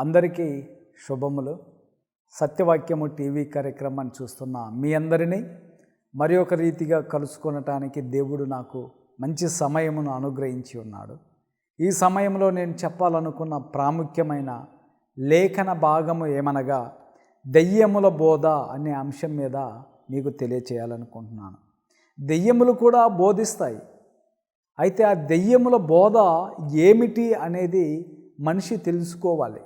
అందరికీ శుభములు. సత్యవాక్యము టీవీ కార్యక్రమాన్ని చూస్తున్న మీ అందరినీ మరి ఒక రీతిగా కలుసుకొనటానికి దేవుడు నాకు మంచి సమయమును అనుగ్రహించి ఉన్నాడు. ఈ సమయంలో నేను చెప్పాలనుకున్న ప్రాముఖ్యమైన లేఖన భాగము ఏమనగా దెయ్యముల బోధ అనే అంశం మీద మీకు తెలియచేయాలనుకుంటున్నాను. దెయ్యములు కూడా బోధిస్తాయి. అయితే ఆ దెయ్యముల బోధ ఏమిటి అనేది మనిషి తెలుసుకోవాలి.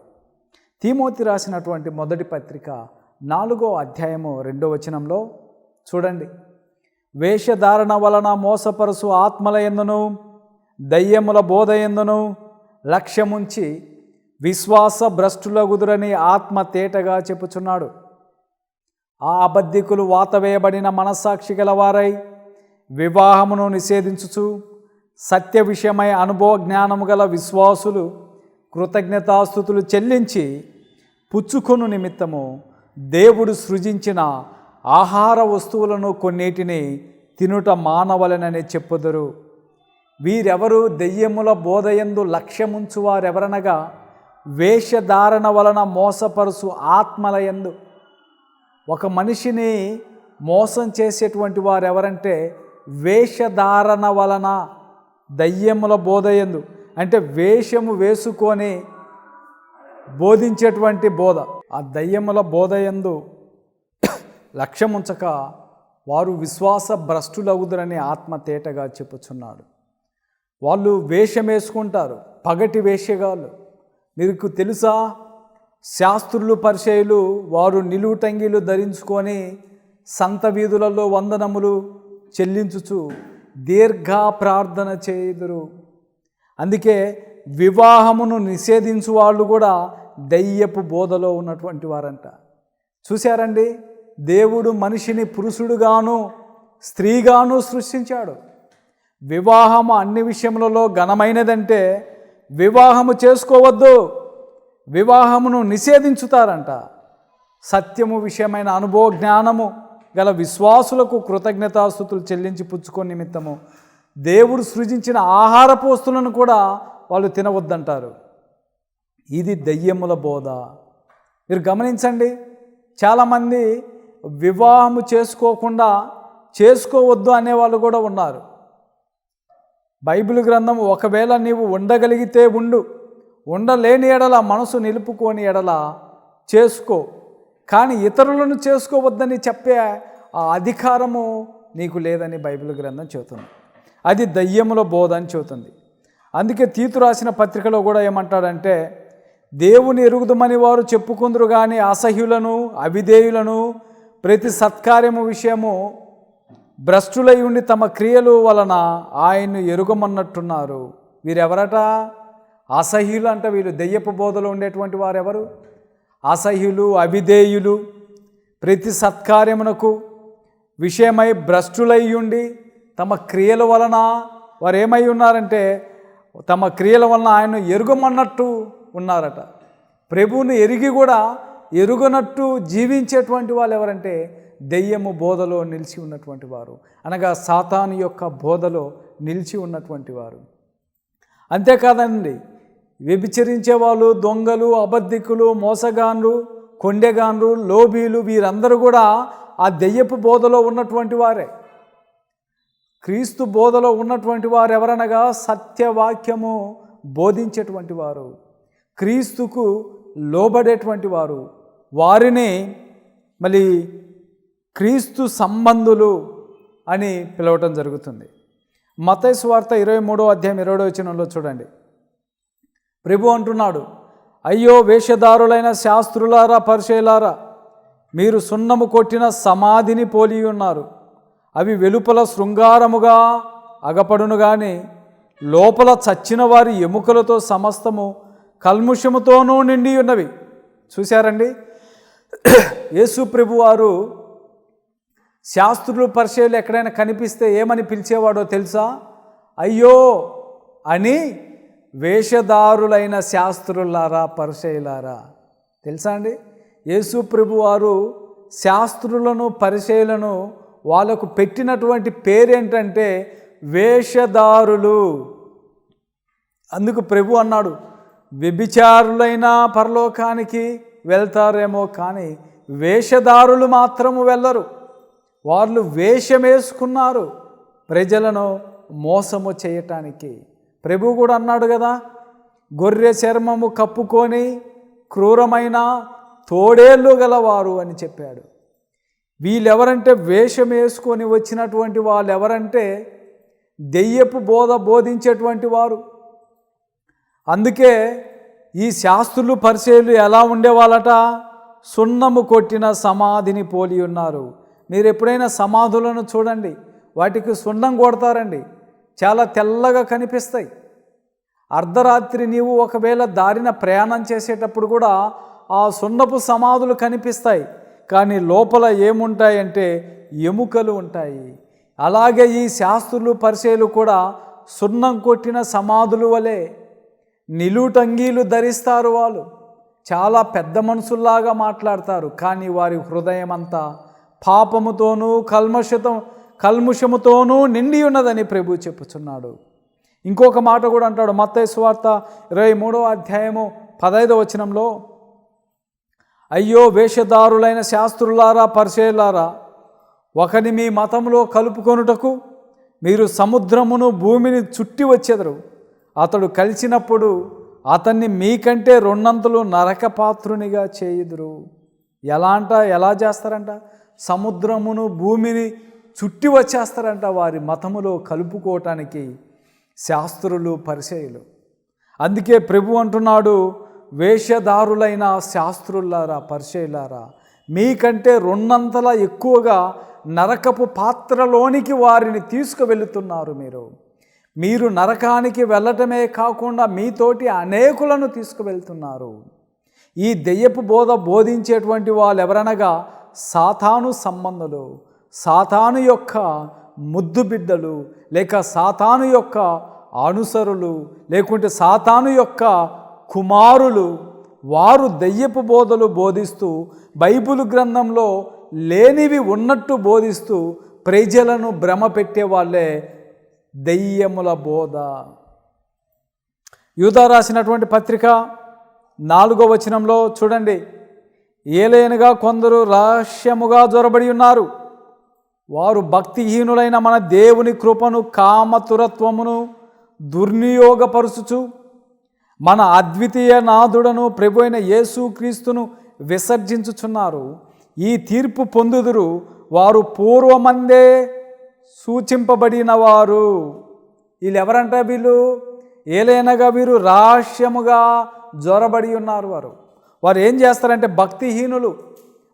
తీమోతి రాసినటువంటి మొదటి పత్రిక నాలుగో అధ్యాయము రెండో వచనంలో చూడండి. వేషధారణ వలన మోసపరుసు ఆత్మల ఎందును దయ్యముల బోధ ఎందును లక్ష్యముంచి విశ్వాస భ్రష్టుల గుదురని ఆత్మ తేటగా చెప్పుచున్నాడు. ఆ అబద్ధికులు వాతవేయబడిన మనస్సాక్షి గలవారై వివాహమును నిషేధించుచు సత్య విషయమై అనుభవ జ్ఞానము గల విశ్వాసులు కృతజ్ఞతాస్థుతులు చెల్లించి పుచ్చుకొను నిమిత్తము దేవుడు సృజించిన ఆహార వస్తువులను కొన్నిటిని తినుట మానవలనని చెప్పుదురు. వీరెవరు దెయ్యముల బోధయందు లక్ష్యముంచు వారెవరనగా వేషధారణ వలన మోసపరుసు ఆత్మలయందు. ఒక మనిషిని మోసం చేసేటువంటి వారు ఎవరంటే వేషధారణ వలన దయ్యముల బోధయందు. అంటే వేషము వేసుకొని బోధించేటువంటి బోధ. ఆ దయ్యముల బోధయందు లక్ష్యముంచక వారు విశ్వాస భ్రష్టులవుదురని ఆత్మ తేటగా చెప్పుచున్నాడు. వాళ్ళు వేషం వేసుకుంటారు పగటి వేషగాళ్ళు. మీకు తెలుసా? శాస్త్రులు పరిచయులు వారు నిలువుటంగిలు ధరించుకొని సంత వీధులలో వందనములు చెల్లించుచు దీర్ఘ ప్రార్థన చేయుదురు. అందుకే వివాహమును నిషేధించు వాళ్ళు కూడా దయ్యపు బోధలో ఉన్నటువంటి వారంట. చూశారండి? దేవుడు మనిషిని పురుషుడుగాను స్త్రీగాను సృష్టించాడు. వివాహము అన్ని విషయములలో ఘనమైనదంటే వివాహము చేసుకోవద్దు వివాహమును నిషేధించుతారంట. సత్యము విషయమైన అనుభవ జ్ఞానము గల విశ్వాసులకు కృతజ్ఞతాస్థుతులు చెల్లించి పుచ్చుకొని నిమిత్తము దేవుడు సృజించిన ఆహారపు వస్తువులను కూడా వాళ్ళు తినవద్దంటారు. ఇది దయ్యముల బోధ. మీరు గమనించండి చాలామంది వివాహము చేసుకోకుండా చేసుకోవద్దు అనేవాళ్ళు కూడా ఉన్నారు. బైబిల్ గ్రంథం ఒకవేళ నీవు ఉండగలిగితే ఉండు. ఉండలేని ఎడల మనసు నిలుపుకొని ఎడల చేసుకో. కానీ ఇతరులను చేసుకోవద్దని చెప్పే ఆ అధికారము నీకు లేదని బైబిల్ గ్రంథం చెబుతుంది. అది దయ్యముల బోధ అని చెబుతుంది. అందుకే తీతు రాసిన పత్రికలో కూడా ఏమంటాడంటే దేవుని ఎరుగుదమని వారు చెప్పుకుందరు కానీ అసహ్యులను అవిధేయులను ప్రతి సత్కార్యము విషయము భ్రష్టులై ఉండి తమ క్రియలు వలన ఆయన్ను ఎరుగమన్నట్టున్నారు. వీరెవరట? అసహ్యులు అంటే వీళ్ళు. దెయ్యపు బోధలో ఉండేటువంటి వారెవరు? అసహ్యులు అవిధేయులు ప్రతి సత్కార్యమునకు విషయమై భ్రష్టులై ఉండి తమ క్రియల వలన వారు ఏమై ఉన్నారంటే తమ క్రియల వలన ఆయన ఎరుగమన్నట్టు ఉన్నారట. ప్రభువుని ఎరిగి కూడా ఎరుగనట్టు జీవించేటువంటి వాళ్ళు ఎవరంటే దెయ్యము బోధలో నిలిచి ఉన్నటువంటి వారు. అనగా సాతాను యొక్క బోధలో నిలిచి ఉన్నటువంటి వారు. అంతేకాదండి వ్యభిచరించే వాళ్ళు దొంగలు అబద్ధికులు మోసగాన్లు కొండెగాన్లు లోబీలు వీరందరూ కూడా ఆ దెయ్యపు బోధలో ఉన్నటువంటి వారే. క్రీస్తు బోధలో ఉన్నటువంటి వారు ఎవరనగా సత్యవాక్యము బోధించేటువంటి వారు. క్రీస్తుకు లోబడేటువంటి వారు. వారిని మళ్ళీ క్రీస్తు సంబంధులు అని పిలవటం జరుగుతుంది. మతైసు వార్త ఇరవై మూడో అధ్యాయం ఇరవై వచనంలో చూడండి. ప్రభు అంటున్నాడు అయ్యో వేషధారులైన శాస్త్రులారా పరిచయలారా మీరు సున్నము కొట్టిన సమాధిని పోలి ఉన్నారు అవి వెలుపల శృంగారముగా అగపడును గాని లోపల చచ్చిన వారి ఎముకలతో సమస్తము కల్ముషముతోనూ నిండి ఉన్నవి. చూశారండి? యేసు ప్రభు వారు శాస్త్రులు పరిచయలు ఎక్కడైనా కనిపిస్తే ఏమని పిలిచేవాడో తెలుసా? అయ్యో! అని వేషధారులైన శాస్త్రులారా పరిచయలారా తెలుసా అండి? యేసు ప్రభు వారు శాస్త్రులను పరిచయలను వాళ్ళకు పెట్టినటువంటి పేరేంటంటే వేషధారులు. అందుకు ప్రభు అన్నాడు వ్యభిచారులైనా పరలోకానికి వెళ్తారేమో కానీ వేషధారులు మాత్రము వెళ్ళరు. వాళ్ళు వేషమేసుకున్నారు ప్రజలను మోసము చేయటానికి. ప్రభు కూడా అన్నాడు కదా గొర్రె చర్మము కప్పుకొని క్రూరమైన తోడేళ్ళు గలవారు అని చెప్పాడు. వీళ్ళెవరంటే వేషం వేసుకొని వచ్చినటువంటి వాళ్ళు ఎవరంటే దెయ్యపు బోధ బోధించేటువంటి వారు. అందుకే ఈ శాస్త్రులు పరిచయలు ఎలా ఉండేవాళ్ళట? సున్నము కొట్టిన సమాధిని పోలి ఉన్నారు. మీరు ఎప్పుడైనా సమాధులను చూడండి వాటికి సున్నం కొడతారండి. చాలా తెల్లగా కనిపిస్తాయి. అర్ధరాత్రి నీవు ఒకవేళ దారిన ప్రయాణం చేసేటప్పుడు కూడా ఆ సున్నపు సమాధులు కనిపిస్తాయి. కానీ లోపల ఏముంటాయంటే ఎముకలు ఉంటాయి. అలాగే ఈ శాస్త్రులు పరిచయలు కూడా సున్నం కొట్టిన సమాధులు వలె నిలుటంగీలు ధరిస్తారు వాళ్ళు. చాలా పెద్ద మనుషుల్లాగా మాట్లాడతారు కానీ వారి హృదయం అంతా పాపముతోనూ కల్మషతం కల్ముషముతోనూ నిండి ఉన్నదని ప్రభు చెప్పుచున్నాడు. ఇంకొక మాట కూడా అంటాడు మత్తయ్య సువార్త ఇరవై మూడవ అధ్యాయము పదైదవ వచనంలో అయ్యో వేషధారులైన శాస్త్రులారా పరిచయలారా ఒకని మీ మతంలో కలుపుకొనుటకు మీరు సముద్రమును భూమిని చుట్టి వచ్చెదరు. అతడు కలిసినప్పుడు అతన్ని మీకంటే రెండంతలు నరకపాత్రునిగా చేయుదురు. ఎలా అంట ఎలా చేస్తారంట? సముద్రమును భూమిని చుట్టి వచ్చేస్తారంట వారి మతములో కలుపుకోవటానికి శాస్త్రులు పరిచయులు. అందుకే ప్రభు అంటున్నాడు వేషధారులైన శాస్త్రులారా పరిచయులారా మీకంటే రెండంతల ఎక్కువగా నరకపు పాత్రలోనికి వారిని తీసుకువెళుతున్నారు మీరు. మీరు నరకానికి వెళ్ళటమే కాకుండా మీతోటి అనేకులను తీసుకువెళ్తున్నారు. ఈ దెయ్యపు బోధ బోధించేటువంటి వాళ్ళు ఎవరనగా సాతాను సంబంధులు సాతాను యొక్క ముద్దు బిడ్డలు లేక సాతాను యొక్క అనుసరులు లేకుంటే సాతాను యొక్క కుమారులు వారు దెయ్యపు బోధలు బోధిస్తూ బైబిల్ గ్రంథంలో లేనివి ఉన్నట్టు బోధిస్తూ ప్రజలను భ్రమ పెట్టే వాళ్ళే దెయ్యముల బోధ. యూదా రాసినటువంటి పత్రిక నాలుగో వచనంలో చూడండి. ఏలైనగా కొందరు రహస్యముగా జ్వరబడి ఉన్నారు. వారు భక్తిహీనులైన మన దేవుని కృపను కామతురత్వమును దుర్నియోగపరుచుచు మన అద్వితీయ నాథుడను ప్రభు అయిన యేసుక్రీస్తును విసర్జించుచున్నారు. ఈ తీర్పు పొందుదురు వారు పూర్వమందే సూచింపబడిన వారు వీళ్ళు? ఎవరంట వీళ్ళు ఏలైనగా వీరు రహస్యముగా జ్వరబడి ఉన్నారు వారు. వారు ఏం చేస్తారంటే భక్తిహీనులు.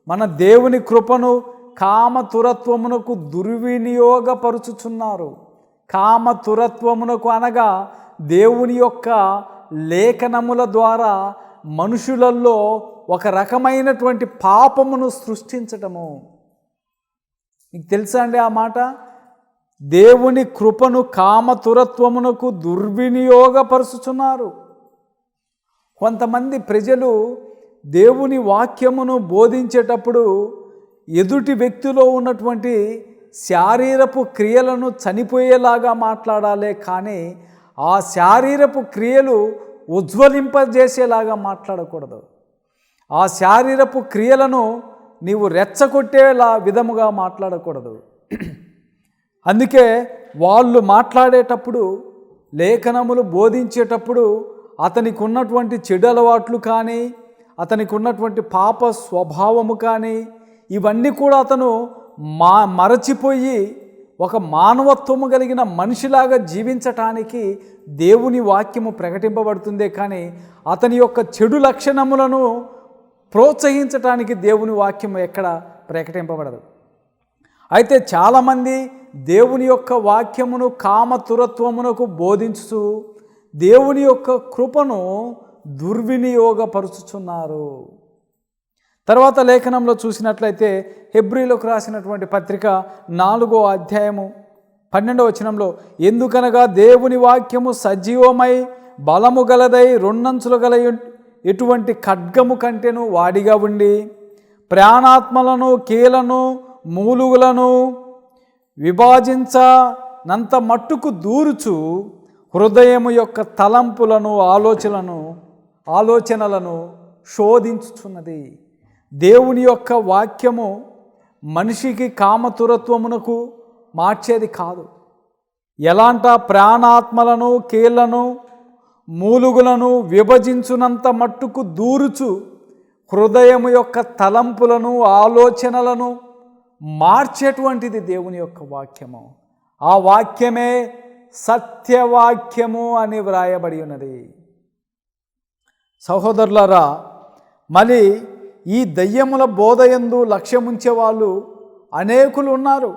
మన దేవుని కృపను కామతురత్వమునకు దుర్వినియోగపరుచుచున్నారు. కామతురత్వమునకు అనగా దేవుని యొక్క లేఖనముల ద్వారా మనుషులలో ఒక రకమైనటువంటి పాపమును సృష్టించటము. మీకు తెలుసా అండి ఆ మాట? దేవుని కృపను కామతురత్వమునకు దుర్వినియోగపరుచుచున్నారు. కొంతమంది ప్రజలు దేవుని వాక్యమును బోధించేటప్పుడు ఎదుటి వ్యక్తిలో ఉన్నటువంటి శారీరపు క్రియలను చనిపోయేలాగా మాట్లాడాలే కానీ ఆ శారీరపు క్రియలు ఉజ్వలింపజేసేలాగా మాట్లాడకూడదు. ఆ శారీరపు క్రియలను నీవు రెచ్చగొట్టేలా విధముగా మాట్లాడకూడదు. అందుకే వాళ్ళు మాట్లాడేటప్పుడు లేఖనములు బోధించేటప్పుడు అతనికి ఉన్నటువంటి చెడు అలవాట్లు కానీ అతనికి ఉన్నటువంటి పాప స్వభావము కానీ ఇవన్నీ కూడా అతను మా మరచిపోయి ఒక మానవత్వము కలిగిన మనిషిలాగా జీవించటానికి దేవుని వాక్యము ప్రకటింపబడుతుందే కానీ అతని యొక్క చెడు లక్షణములను ప్రోత్సహించటానికి దేవుని వాక్యం ఎక్కడ ప్రకటింపబడదు. అయితే చాలామంది దేవుని యొక్క వాక్యమును కామతురత్వమునకు బోధించుతూ దేవుని యొక్క కృపను దుర్వినియోగపరుచుచున్నారు. తర్వాత లేఖనంలో చూసినట్లయితే హెబ్రిలోకి రాసినటువంటి పత్రిక నాలుగో అధ్యాయము పన్నెండవ వచనంలో ఎందుకనగా దేవుని వాక్యము సజీవమై బలము గలదై రెండంచులు గల ఎటువంటి ఖడ్గము కంటేను వాడిగా ఉండి ప్రాణాత్మలను కీలను మూలుగులను విభాజించనంత మట్టుకు దూరుచు హృదయము యొక్క తలంపులను ఆలోచనలను ఆలోచనలను శోధించుచున్నది. దేవుని యొక్క వాక్యము మనిషికి కామతురత్వమునకు మార్చేది కాదు. ఎలాంట ప్రాణాత్మలను కీళ్ళను మూలుగులను విభజించునంత మట్టుకు దూరుచు హృదయం యొక్క తలంపులను ఆలోచనలను మార్చేటువంటిది దేవుని యొక్క వాక్యము. ఆ వాక్యమే సత్యవాక్యము అని వ్రాయబడి ఉన్నది. సహోదరులరా మళ్ళీ ఈ దయ్యముల బోధయందు లక్ష్యముంచే వాళ్ళు అనేకులు ఉన్నారు.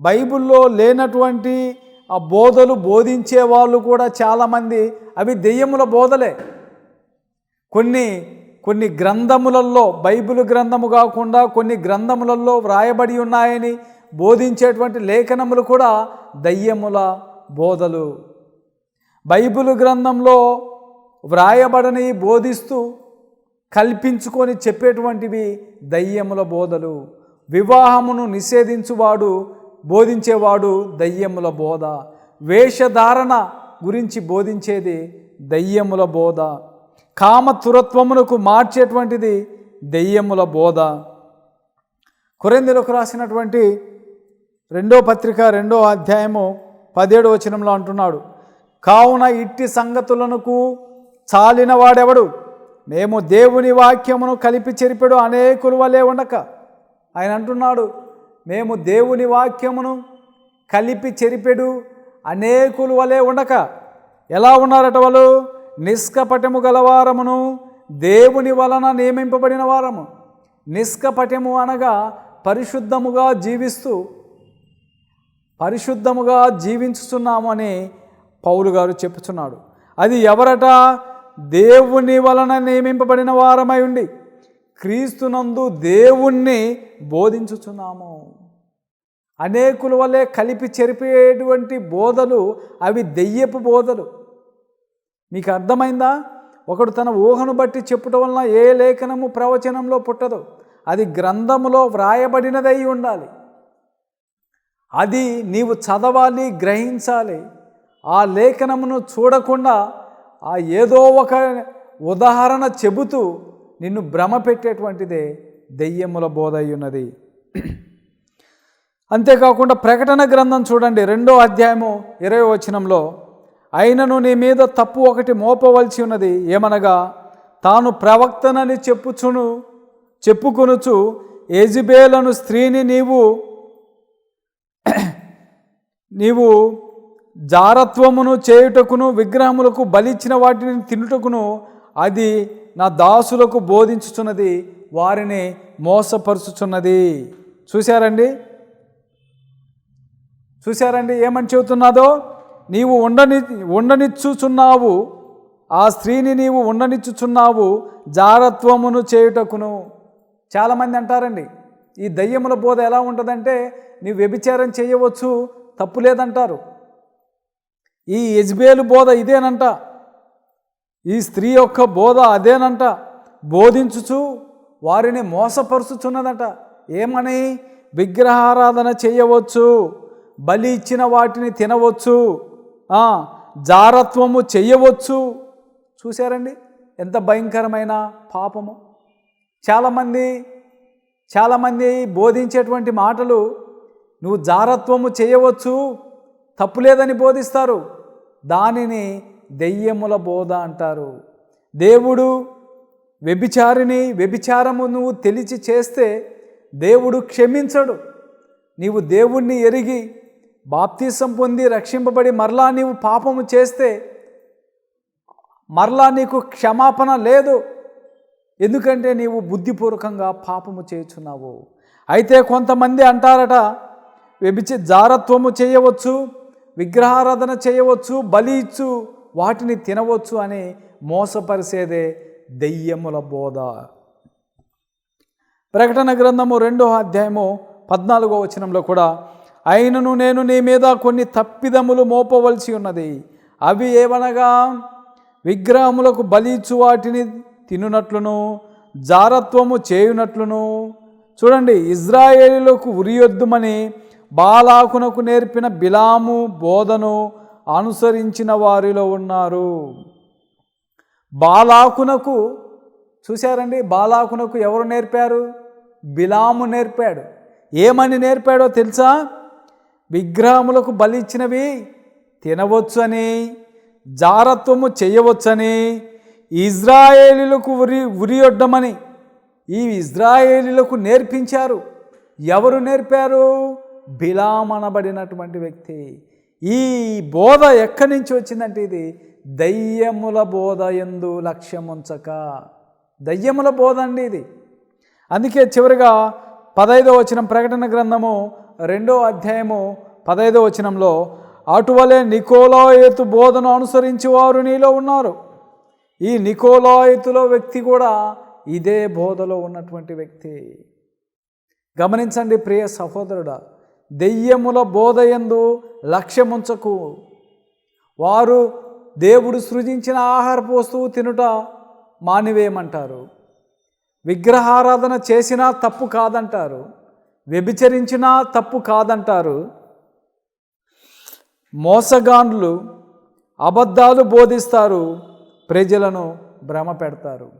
బైబిల్లో లేనటువంటి ఆ బోధలు బోధించే వాళ్ళు కూడా చాలామంది అవి దెయ్యముల బోధలే. కొన్ని కొన్ని గ్రంథములలో బైబిల్ గ్రంథము కాకుండా కొన్ని గ్రంథములలో వ్రాయబడి ఉన్నాయని బోధించేటువంటి లేఖనములు కూడా దయ్యముల బోధలు. బైబిల్ గ్రంథంలో వ్రాయబడని బోధిస్తూ కల్పించుకొని చెప్పేటువంటివి దయ్యముల బోధలు. వివాహమును నిషేధించువాడు బోధించేవాడు దయ్యముల బోధ. వేషధారణ గురించి బోధించేది దయ్యముల బోధ. కామతురత్వమునకు మార్చేటువంటిది దెయ్యముల బోధ. కొరిందెలకు రాసినటువంటి రెండో పత్రిక రెండో అధ్యాయము పదిహేడు వచనంలో అంటున్నాడు కావున ఇట్టి సంగతులకు చాలిన వాడెవడు మేము దేవుని వాక్యమును కలిపి చెరిపెడు అనేకుల వలె ఉండక. ఆయన అంటున్నాడు మేము దేవుని వాక్యమును కలిపి చెరిపెడు అనేకులు వలె ఉండక. ఎలా ఉన్నారట వాళ్ళు? నిష్కపటము గలవారమును దేవుని వలన నియమింపబడిన వారము. నిష్కపటము అనగా పరిశుద్ధముగా జీవిస్తూ పరిశుద్ధముగా జీవించుతున్నాము అని పౌలు గారు చెప్పుచున్నాడు. అది ఎవరట? దేవుని వలన నియమింపబడిన వారమై ఉండి క్రీస్తునందు దేవుణ్ణి బోధించుచున్నాము. అనేకుల వల్లే కలిపి చెరిపేటువంటి బోధలు అవి దెయ్యపు బోధలు. మీకు అర్థమైందా? ఒకడు తన ఊహను బట్టి చెప్పుట వలన ఏ లేఖనము ప్రవచనంలో పుట్టదు. అది గ్రంథములో వ్రాయబడినదై ఉండాలి. అది నీవు చదవాలి గ్రహించాలి. ఆ లేఖనమును చూడకుండా ఆ ఏదో ఒక ఉదాహరణ చెబుతూ నిన్ను భ్రమ పెట్టేటువంటిదే దెయ్యముల బోధ అయ్యున్నది ఉన్నది అంతేకాకుండా ప్రకటన గ్రంథం చూడండి రెండో అధ్యాయము ఇరవై వచనంలో అయినను నీ మీద తప్పు ఒకటి మోపవలసి ఉన్నది ఏమనగా తాను ప్రవక్తనని చెప్పుచును చెప్పుకొనుచు ఏజిబేలను స్త్రీని నీవు నీవు జారత్వమును చేయుటకును విగ్రహములకు బలిచ్చిన వాటిని తినుటకును అది నా దాసులకు బోధించుచున్నది వారిని మోసపరుచుచున్నది. చూశారండి? చూశారండి? ఏమని చెబుతున్నాదో? నీవు ఉండని ఉండనిచ్చుచున్నావు. ఆ స్త్రీని నీవు ఉండనిచ్చుచున్నావు జారత్వమును చేయుటకును. చాలామంది అంటారండి ఈ దయ్యముల బోధ ఎలా ఉంటుందంటే నీవు వ్యభిచారం చేయవచ్చు తప్పు లేదంటారు. ఈ యజ్బేలు బోధ ఇదేనంట. ఈ స్త్రీ యొక్క బోధ అదేనంట. బోధించుచు వారిని మోసపరుచుచున్నదట. ఏమని? విగ్రహారాధన చేయవచ్చు బలి ఇచ్చిన వాటిని తినవచ్చు జారత్వము చెయ్యవచ్చు చూశారండి? ఎంత భయంకరమైన పాపము. చాలామంది చాలామంది బోధించేటువంటి మాటలు నువ్వు జారత్వము చేయవచ్చు తప్పులేదని బోధిస్తారు. దానిని దెయ్యముల బోధ అంటారు. దేవుడు వ్యభిచారిని వ్యభిచారము నువ్వు తెలిసి చేస్తే దేవుడు క్షమించడు. నీవు దేవుణ్ణి ఎరిగి బాప్తీసం పొంది రక్షింపబడి మరలా నీవు పాపము చేస్తే మరలా నీకు క్షమాపణ లేదు. ఎందుకంటే నీవు బుద్ధిపూర్వకంగా పాపము చేయుచున్నావు. అయితే కొంతమంది అంటారట వ్యభిచ జారత్వము చేయవచ్చు విగ్రహారాధన చేయవచ్చు బలి ఇచ్చు వాటిని తినవచ్చు అని మోసపరిసేదే దెయ్యముల బోధ. ప్రకటన గ్రంథము రెండో అధ్యాయము పద్నాలుగో వచనంలో కూడా అయినను నేను నీ మీద కొన్ని తప్పిదములు మోపవలసి ఉన్నది. అవి ఏవనగా? విగ్రహములకు బలిచ్చు వాటిని తినునట్లును జారత్వము చేయునట్లును. చూడండి ఇజ్రాయేలీలకు ఉరియొద్దుమని బాలాకునకు నేర్పిన బిలాము బోధను అనుసరించిన వారిలో ఉన్నారు. బాలాకునకు చూశారండి? బాలాకునకు ఎవరు నేర్పారు? బిలాము నేర్పాడు. ఏమని నేర్పాడో తెలుసా? విగ్రహములకు బలిచ్చినవి తినవచ్చని జారత్వము చేయవచ్చని ఇజ్రాయేలీలకు ఉరి ఉరియొడ్డమని ఈ ఇజ్రాయేలీలకు నేర్పించారు. ఎవరు నేర్పారు? బిలామనబడినటువంటి వ్యక్తి. ఈ బోధ ఎక్కడి నుంచి వచ్చిందంటే ఇది? దయ్యముల బోధ ఎందు లక్ష్యం ఉంచక దయ్యముల బోధ అండి ఇది. అందుకే చివరిగా పదైదో వచనం ప్రకటన గ్రంథము రెండో అధ్యాయము పదైదో వచనంలో అటువలే నికోలాయతు బోధను అనుసరించి వారు నీలో ఉన్నారు. ఈ నికోలాయతులో వ్యక్తి కూడా ఇదే బోధలో ఉన్నటువంటి వ్యక్తి. గమనించండి ప్రియ సహోదరుడా దెయ్యముల బోధయందు లక్ష్యముంచకు. వారు దేవుడు సృజించిన ఆహారపు వస్తువు తినుట మానివేయమంటారు. విగ్రహారాధన చేసినా తప్పు కాదంటారు. వ్యభిచరించినా తప్పు కాదంటారు. మోసగాండ్లు అబద్ధాలు బోధిస్తారు ప్రజలను భ్రమ పెడతారు.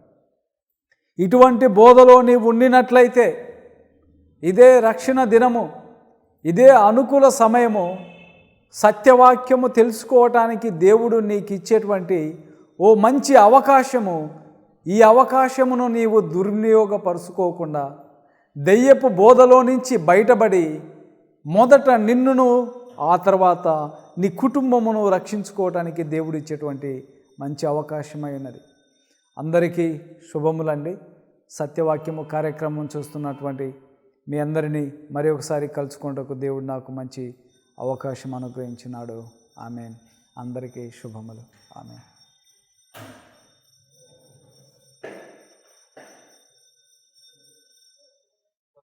ఇటువంటి బోధలో నీవు ఉండినట్లయితే ఇదే రక్షణ దినము. ఇదే అనుకూల సమయము సత్యవాక్యము తెలుసుకోవటానికి దేవుడు నీకు ఇచ్చేటువంటి ఓ మంచి అవకాశము. ఈ అవకాశమును నీవు దుర్వినియోగపరుచుకోకుండా దెయ్యపు బోధలో నుంచి బయటపడి మొదట నిన్నును ఆ తర్వాత నీ కుటుంబమును రక్షించుకోవటానికి దేవుడు ఇచ్చేటువంటి మంచి అవకాశమై ఉన్నది. అందరికీ శుభములండి. సత్యవాక్యము కార్యక్రమం చూస్తున్నటువంటి మీ అందరినీ మరి ఒకసారి కలుసుకుంటకు దేవుడు నాకు మంచి అవకాశం అనుగ్రహించినాడు. ఆమె అందరికీ శుభములు. ఆమె